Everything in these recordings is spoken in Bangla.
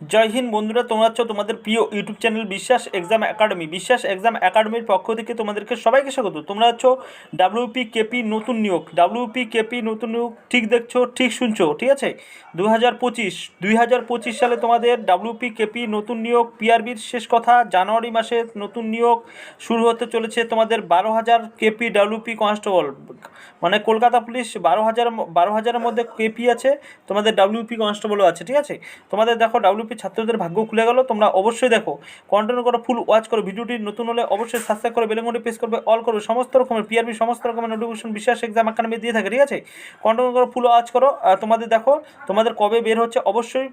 জয় হিন্দ বন্ধুরা, তোমরা হচ্ছ তোমাদের প্রিয় YouTube channel Biswas exam academy. Biswas exam একাডেমির পক্ষ থেকে তোমাদেরকে সবাইকে স্বাগত। তোমরা হচ্ছ ডাব্লিউপি কেপি নতুন নিয়োগ। ডাব্লিউপি কেপি নতুন নিয়োগ, ঠিক দেখছ, ঠিক শুনছো, ঠিক আছে? দু হাজার পঁচিশ দুই হাজার পঁচিশ সালে তোমাদের ডাব্লিউপি কেপি নতুন নিয়োগ পিআরবির শেষ কথা, জানুয়ারি মাসে নতুন নিয়োগ শুরু হতে চলেছে তোমাদের বারো হাজার কেপি ডাব্লিউপি কনস্টেবল মানে কলকাতা পুলিশ বারো হাজার, বারো হাজারের মধ্যে কেপি আছে, তোমাদের ডাব্লিউপি কনস্টেবলও আছে, ঠিক আছে? তোমাদের দেখো ডাব্লিউপি ছাত্রদের ভাগ্য খুলে গেল। তোমরা অবশ্যই দেখো কন্টিনিউ করো ফুল ওয়াচ করো, ভিডিওটি নতুন হলে অবশ্যই সাবস্ক্রাইব করে বেলেঙ্গটি প্রেস করবে অল করবে সমস্ত রকমের পিআরবি সমস্ত রকমের নোটিফিকেশন বিশ্বাস এক্সাম একাডেমি দিয়ে থাকে, ঠিক আছে? কন্টিনিউ করো ফুল ওয়াচ করো। তোমাদের দেখো, তোমাদের কবে বের হচ্ছে, অবশ্যই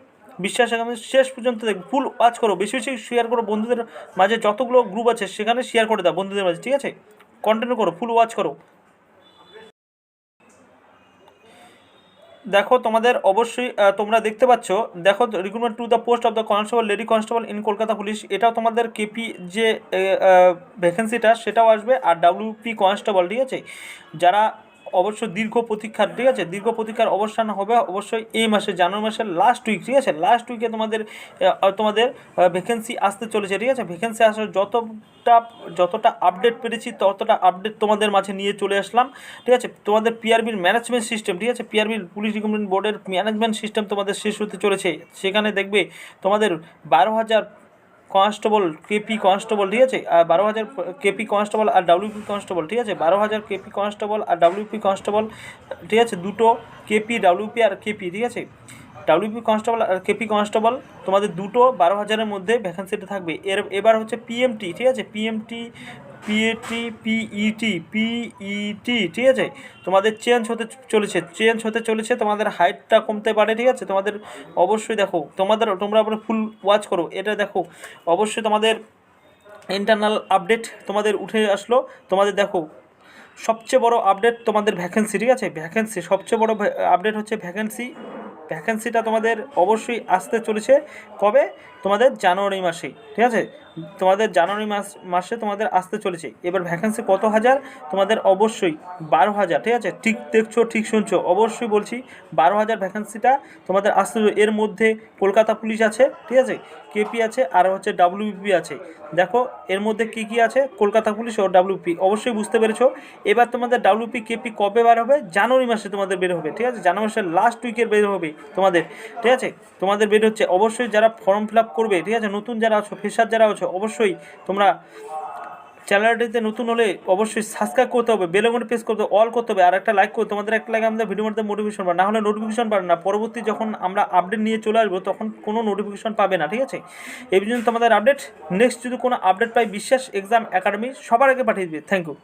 বিশ্বাস একাডেমি শেষ পর্যন্ত দেখো ফুল ওয়াচ করো, বেশি বেশি শেয়ার করো, বন্ধুদের মাঝে যতগুলো গ্রুপ আছে, সেখানে শেয়ার করে দাও, বন্ধুদের মাঝে, ঠিক আছে? কন্টিনিউ করো ফুল ওয়াচ করো। দেখো, তোমাদের অবশ্যই তোমরা দেখতে পাচ্ছ, দেখো, recruitment to the post of the constable, lady constable in Kolkata police. এটাও তোমাদের কেপি যে ভ্যাকেন্সিটা, সেটাও আসবে। আর ডাব্লিউপি কনস্টেবল, ঠিক আছে? যারা অবশ্য দীর্ঘ প্রতীক্ষার, ঠিক আছে? দীর্ঘ প্রতীক্ষার অবসান হবে অবশ্যই এই মাসে জানুয়ারি মাসের লাস্ট উইক ঠিক আছে? লাস্ট উইকে তোমাদের তোমাদের ভ্যাকেন্সি আসতে চলেছে, ঠিক আছে? ভ্যাকেন্সি আসার যতটা যতটা আপডেট পেরেছি, ততটা আপডেট তোমাদের মাঝে নিয়ে চলে আসলাম, ঠিক আছে? তোমাদের পিআরবির ম্যানেজমেন্ট সিস্টেম ঠিক আছে? পিআরবির পুলিশ রিক্রুটমেন্ট বোর্ডের ম্যানেজমেন্ট সিস্টেম তোমাদের শেষ হতে চলেছে। সেখানে দেখবে তোমাদের বারো হাজার কনস্টেবল কেপি কনস্টেবল, ঠিক আছে? আর বারো হাজার কেপি কনস্টেবল আর ডাব্লিউপি কনস্টেবল, ঠিক আছে? বারো হাজার কেপি কনস্টেবল আর ডাব্লিউপি কনস্টেবল, ঠিক আছে? দুটো কেপি ডাব্লিউপি আর কেপি, ঠিক আছে? ডাব্লিউপি কনস্টেবল আর কেপি কনস্টেবল তোমাদের দুটো বারো হাজারের মধ্যে ভ্যাকেন্সিটা থাকবে। এর, এবার হচ্ছে পিএমটি ঠিক আছে? পিএমটি পিএটি পিইটি পিইটি ঠিক আছে? তোমাদের চেঞ্জ হতে চলেছে চেঞ্জ হতে চলেছে, তোমাদের হাইটটা কমতে পারে, ঠিক আছে? তোমাদের অবশ্যই দেখো, তোমাদের, তোমরা আবার ফুল ওয়াচ করো, এটা দেখো। অবশ্যই তোমাদের ইন্টারনাল আপডেট তোমাদের উঠে আসলো, তোমাদের দেখো, সবচেয়ে বড় আপডেট তোমাদের ভ্যাকেন্সি ঠিক আছে? ভ্যাকেন্সি সবচেয়ে বড় আপডেট হচ্ছে ভ্যাকেন্সি ভ্যাকেন্সিটা তোমাদের অবশ্যই আসতে চলেছে কবে? তোমাদের জানুয়ারি মাসেই ঠিক আছে? তোমাদের জানুয়ারি মাস, মাসে তোমাদের আসতে চলেছে। এবার ভ্যাকেন্সি কত হাজার? তোমাদের অবশ্যই বারো হাজার, ঠিক আছে? ঠিক দেখছ, ঠিক শুনছো। অবশ্যই বলছি, বারো হাজার ভ্যাকেন্সিটা তোমাদের আসতে এর মধ্যে কলকাতা পুলিশ আছে, ঠিক আছে? কেপি আছে, আর হচ্ছে ডাব্লিউপি আছে। দেখো, এর মধ্যে কি কি আছে? কলকাতা পুলিশ ও ডাব্লিউপি অবশ্যই বুঝতে পেরেছ। এবার তোমাদের ডাব্লিউপি কেপি কবে বার হবে? জানুয়ারি মাসে তোমাদের বের হবে, ঠিক আছে? জানুয়ারি মাসের লাস্ট উইকের বের হবে তোমাদের, ঠিক আছে? তোমাদের বের হচ্ছে। অবশ্যই যারা ফর্ম ফিল করবে, ঠিক আছে? নতুন যারা আছো ফ্রেশার যারা আছো অবশ্যই তোমরা চ্যানেলটিতে নতুন হলে অবশ্যই সাবস্ক্রাইব করতে হবে বেলঙ্গনে প্রেস করতে অল করতে হবে আর একটা লাইক করতে তোমাদের একটা লাইক আমাদের ভিডিওর মধ্যে মোটিভেশন পাবে না হলে নোটিফিকেশন পাবে না। পরবর্তী যখন আমরা আপডেট নিয়ে চলে আসব, তখন কোনো নোটিফিকেশন পাবে না, ঠিক আছে? এই পর্যন্ত তোমাদের আপডেট নেক্সট যদি কোনো আপডেট পাই, বিশ্বাস এক্সাম একাডেমি সবার আগে পাঠিয়ে দিবে। Thank you